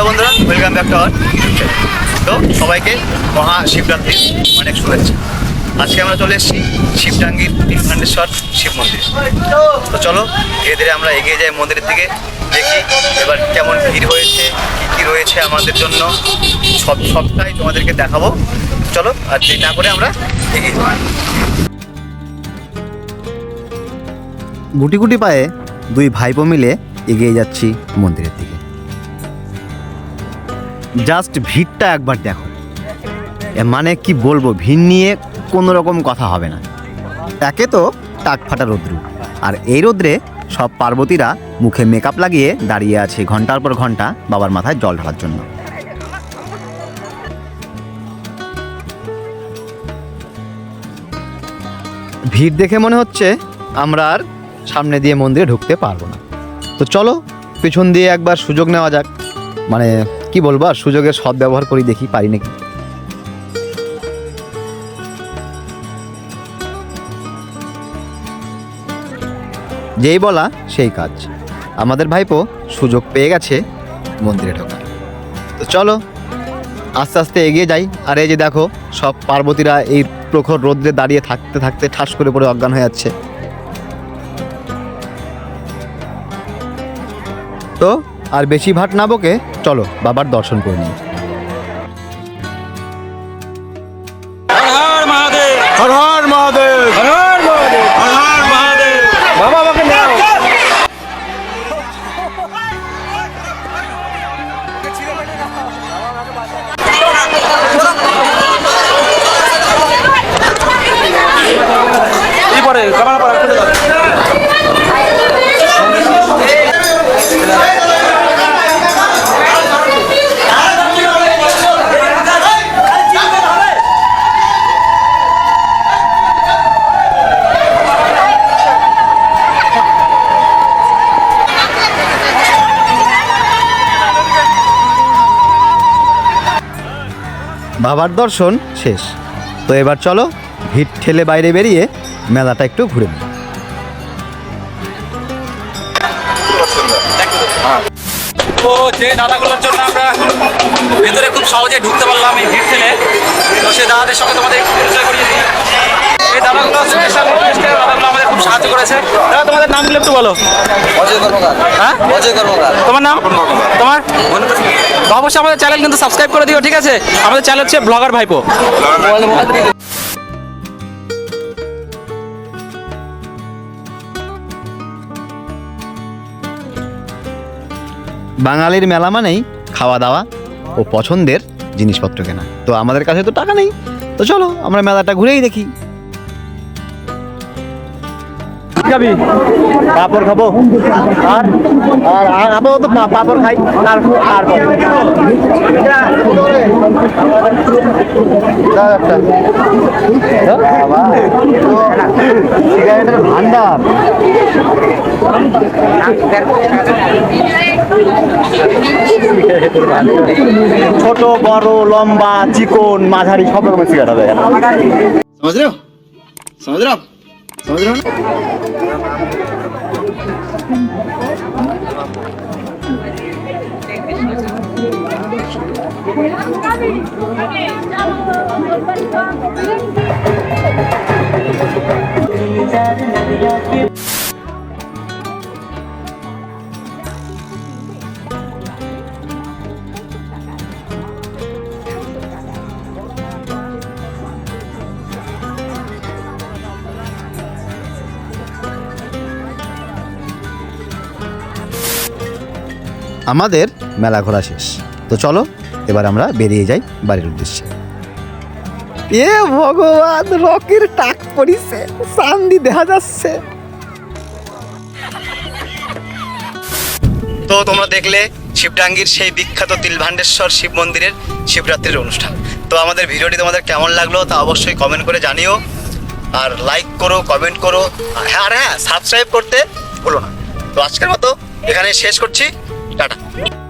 Hello বন্ধুরা welcome back to our তো সবাইকে মহা শিবরাত্রির অনেক শুভেচ্ছা। আজকে আমরা চলে এসেছি শিবডাঙ্গির নীলকণ্ঠেশ্বর শিব মন্দির। তো চলো, ধীরে ধীরে আমরা এগিয়ে যাই মন্দিরের দিকে, দেখি এবার কেমন ভিড় হয়েছে, কী কী রয়েছে আমাদের জন্য। সব, সবটাই তোমাদেরকে দেখাবো। চলো, আর দেরি না করে আমরা এগিয়ে যাই। গুটি গুটি পায়ে দুই ভাইপো মিলে এগিয়ে যাচ্ছি মন্দিরের দিকে। জাস্ট ভিড়টা একবার দেখো। মানে কি বলব, ভিড় নিয়ে কোনো রকম কথা হবে না। একে তো টাক ফাটা রৌদ্র। আর এই রোদ্রে সব পার্বতীরা মুখে মেকআপ লাগিয়ে দাঁড়িয়ে আছে ঘণ্টার পর ঘণ্টা বাবার মাথায় জল ঢালার জন্য। ভিড় দেখে মনে হচ্ছে আমরা আর সামনে দিয়ে মন্দিরে ঢুকতে পারব না। তো চলো, পেছন দিয়ে একবার সুযোগ নেওয়া যাক। মানে কি বলব? আর সুযোগের সৎ ব্যবহার করি দেখি পারি নাকি? যেই বলা, সেই কাজ। আমাদের ভাইপো সুযোগ পেয়ে গেছে মন্দিরে ঢোকার। তো চলো, আস্তে আস্তে এগিয়ে যাই। আর এই যে দেখো, সব পার্বতীরা এই প্রখর রোদ্রে দাঁড়িয়ে থাকতে থাকতে ঠাস করে পড়ে অজ্ঞান হয়ে যাচ্ছে। তো আর বেশি ভাট না বকে চলো বাবার দর্শন করে নিই। বাবার দর্শন শেষ। তো এবার চলো ভিড় ঠেলে বাইরে বেরিয়ে মেলাটা একটু ঘুরে নিই। তো যে দাদাগুলোর জন্য আমরা ভেতরে খুব সহজে ঢুকতে পারলাম এই ভিড় ঠেলে, তো সে দাদাদের সঙ্গে তোমাদের পরিচয় করিয়ে দিই। এই দাদাগুলো স্পেশাল দাদাগুলো আমাদের খুব সাহায্য করেছে। দাদা তোমাদের নামগুলো একটু বলো। অজয় কর্মকার। হ্যাঁ? অজয় কর্মকার। তোমার নাম? তোমার? অবশ্যই আমাদের চ্যানেল কিন্তু সাবস্ক্রাইব করে দিও ঠিক আছে? আমাদের চ্যানেল হচ্ছে ব্লগার ভাইপো বাঙালির মেলা মানেই খাওয়া দাওয়া ও পছন্দের জিনিসপত্র কেনা। তো আমাদের কাছে তো টাকা নেই। তো চলো আমরা মেলাটা ঘুরেই দেখি। খাবি? পাপড় খাব। আর আর আমিও তো পাপড় খাই। আর আর ভান্ডার ছোট বড় লম্বা চিকন মাঝারি সব রকমের সিগারেট হবে। সমাজ রাও সমাজ রাও సముద్రం Thank you. আমাদের মেলা ঘোরা শেষ। তো চলো, এবার আমরা বেরিয়ে যাই বাড়ির উদ্দেশ্যে। এ ভগবান, রকের টাক পড়িছে, চান্দি দেখা যাচ্ছে। তো তোমরা দেখলে শিবডাঙ্গির সেই বিখ্যাত তিলভাণ্ডেশ্বর শিব মন্দিরের শিবরাত্রির অনুষ্ঠান। তো আমাদের ভিডিওটি তোমাদের কেমন লাগল তা অবশ্যই কমেন্ট করে জানিও। আর লাইক করো কমেন্ট করো। হ্যাঁ আর হ্যাঁ সাবস্ক্রাইব করতে ভুলো না। তো আজকের মতো এখানে শেষ করছি। ടാറ്റ